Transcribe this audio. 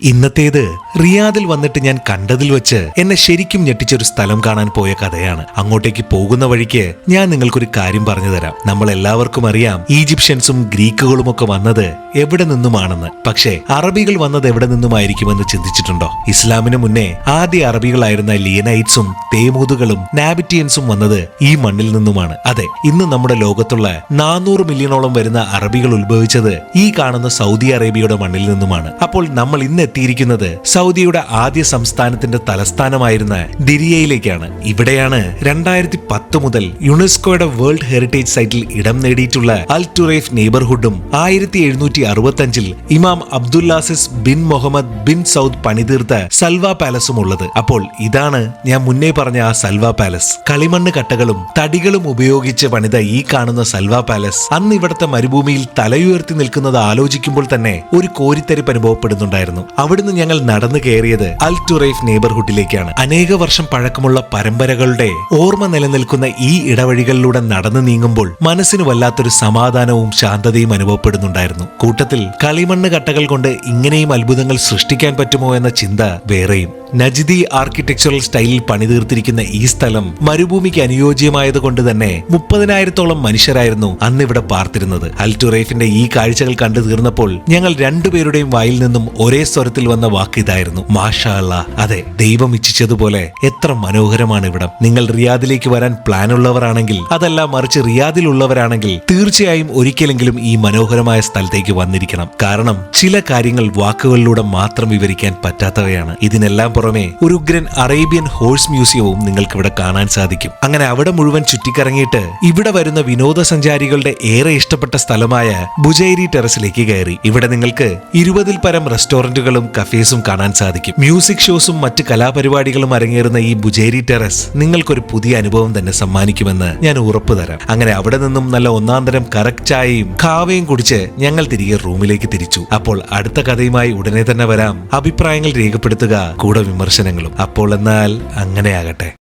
ഇന്നത്തേത് റിയാദിൽ വന്നിട്ട് ഞാൻ കണ്ടതിൽ വെച്ച് എന്നെ ശരിക്കും ഞെട്ടിച്ചൊരു സ്ഥലം കാണാൻ പോയ കഥയാണ്. അങ്ങോട്ടേക്ക് പോകുന്ന വഴിക്ക് ഞാൻ നിങ്ങൾക്കൊരു കാര്യം പറഞ്ഞു തരാം. നമ്മൾ എല്ലാവർക്കും അറിയാം ഈജിപ്ഷ്യൻസും ഗ്രീക്കുകളും ഒക്കെ വന്നത് എവിടെ നിന്നുമാണെന്ന്. പക്ഷേ അറബികൾ വന്നത് എവിടെ നിന്നുമായിരിക്കുമെന്ന് ചിന്തിച്ചിട്ടുണ്ടോ? ഇസ്ലാമിന് മുന്നേ ആദ്യ അറബികളായിരുന്ന ലിയനൈറ്റ്സും തേമൂതുകളും നാബിറ്റിയൻസും വന്നത് ഈ മണ്ണിൽ നിന്നുമാണ്. അതെ ഇന്ന് നമ്മുടെ ലോകത്തുള്ള നാനൂറ് മില്യണോളം വരുന്ന അറബികൾ ഉത്ഭവിച്ചത് ഈ കാണുന്ന സൗദി അറേബ്യയുടെ മണ്ണിൽ നിന്നുമാണ്. അപ്പോൾ നമ്മൾ ഇന്ന് എത്തിയിരിക്കുന്നത് സൗദിയുടെ ആദ്യ സംസ്ഥാനത്തിന്റെ തലസ്ഥാനമായിരുന്ന ദിരിയയിലേക്കാണ്. ഇവിടെയാണ് രണ്ടായിരത്തി പത്ത് മുതൽ യുനെസ്കോയുടെ വേൾഡ് ഹെറിറ്റേജ് സൈറ്റിൽ ഇടം നേടിയിട്ടുള്ള അൽ ടുറൈഫ് നെയ്ബർഹുഡും ആയിരത്തി എഴുന്നൂറ്റി അറുപത്തി അഞ്ചിൽ ഇമാം Abdulaziz bin Muhammad bin Saud പണിതീർത്ത Salwa പാലസും ഉള്ളത്. അപ്പോൾ ഇതാണ് ഞാൻ മുന്നേ പറഞ്ഞ ആ സൽവ പാലസ്. കളിമണ്ണ് കട്ടകളും തടികളും ഉപയോഗിച്ച് പണിത ഈ കാണുന്ന സൽവ പാലസ് അന്ന് ഇവിടുത്തെ മരുഭൂമിയിൽ തലയുയർത്തി നിൽക്കുന്നത് ആലോചിക്കുമ്പോൾ തന്നെ ഒരു കോരിത്തരിപ്പ് അനുഭവപ്പെടുന്നുണ്ടായിരുന്നു. അവിടുന്ന് ഞങ്ങൾ നടന്നു കയറിയത് അൽ ടുറൈഫ് നെയ്ബർഹുഡിലേക്കാണ്. അനേക വർഷം പഴക്കമുള്ള പരമ്പരകളുടെ ഓർമ്മ നിലനിൽക്കുന്ന ഈ ഇടവഴികളിലൂടെ നടന്നു നീങ്ങുമ്പോൾ മനസ്സിന് വല്ലാത്തൊരു സമാധാനവും ശാന്തതയും അനുഭവപ്പെടുന്നുണ്ടായിരുന്നു. കൂട്ടത്തിൽ കളിമണ്ണ് കട്ടകൾ കൊണ്ട് ഇങ്ങനെയും അത്ഭുതങ്ങൾ സൃഷ്ടിക്കാൻ പറ്റുമോ എന്ന ചിന്ത വേറെയും. നജിദി ആർക്കിടെക്ചറൽ സ്റ്റൈലിൽ പണിതീർത്തിരിക്കുന്ന ഈ സ്ഥലം മരുഭൂമിക്ക് അനുയോജ്യമായത് കൊണ്ട് തന്നെ മുപ്പതിനായിരത്തോളം മനുഷ്യരായിരുന്നു അന്ന് ഇവിടെ പാർത്തിരുന്നത്. അൽറ്റുറൈഫിന്റെ ഈ കാഴ്ചകൾ കണ്ടു തീർന്നപ്പോൾ ഞങ്ങൾ രണ്ടുപേരുടെയും വായിൽ നിന്നും ഒരേ സ്വരത്തിൽ വന്ന വാക്ക് ഇതായിരുന്നു. മാഷാ അതെ ദൈവം ഇച്ഛിച്ചതുപോലെ എത്ര മനോഹരമാണ് ഇവിടം. നിങ്ങൾ റിയാദിലേക്ക് വരാൻ പ്ലാൻ ഉള്ളവരാണെങ്കിൽ അതല്ല മറിച്ച് റിയാദിലുള്ളവരാണെങ്കിൽ തീർച്ചയായും ഒരിക്കലെങ്കിലും ഈ മനോഹരമായ സ്ഥലത്തേക്ക് വന്നിരിക്കണം. കാരണം ചില കാര്യങ്ങൾ വാക്കുകളിലൂടെ മാത്രം വിവരിക്കാൻ പറ്റാത്തവയാണ്. ഇതിനെല്ലാം പുറമെ ഒരു ഉഗ്രൻ അറേബ്യൻ ഹോഴ്സ് മ്യൂസിയവും നിങ്ങൾക്ക് ഇവിടെ കാണാൻ സാധിക്കും. അങ്ങനെ അവിടെ മുഴുവൻ ചുറ്റിക്കറങ്ങിയിട്ട് ഇവിടെ വരുന്ന വിനോദസഞ്ചാരികളുടെ ഏറെ ഇഷ്ടപ്പെട്ട സ്ഥലമായ ബുജൈരി ടെറസിലേക്ക് കയറി. ഇവിടെ നിങ്ങൾക്ക് ഇരുപതിൽ പരം റെസ്റ്റോറന്റുകളും കഫേസും കാണാൻ സാധിക്കും. മ്യൂസിക് ഷോസും മറ്റ് കലാപരിപാടികളും അരങ്ങേറുന്ന ഈ ബുജേരി ടെറസ് നിങ്ങൾക്കൊരു പുതിയ അനുഭവം തന്നെ സമ്മാനിക്കുമെന്ന് ഞാൻ ഉറപ്പു തരാം. അങ്ങനെ അവിടെ നിന്നും നല്ല ഒന്നാം തരം കറക്റ്റ് ചായയും കാവയും കുടിച്ച് ഞങ്ങൾ തിരികെ റൂമിലേക്ക് തിരിച്ചു. അപ്പോൾ അടുത്ത കഥയുമായി ഉടനെ തന്നെ വരാം. അഭിപ്രായങ്ങൾ രേഖപ്പെടുത്തുക. കൂടെ വിമർശനങ്ങളും. അപ്പോൾ എന്നാൽ അങ്ങനെയാകട്ടെ.